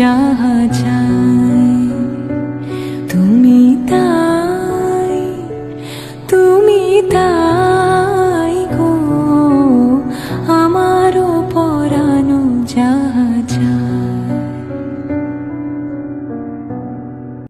যাহা চাই তুমি তাই তুমি তাই।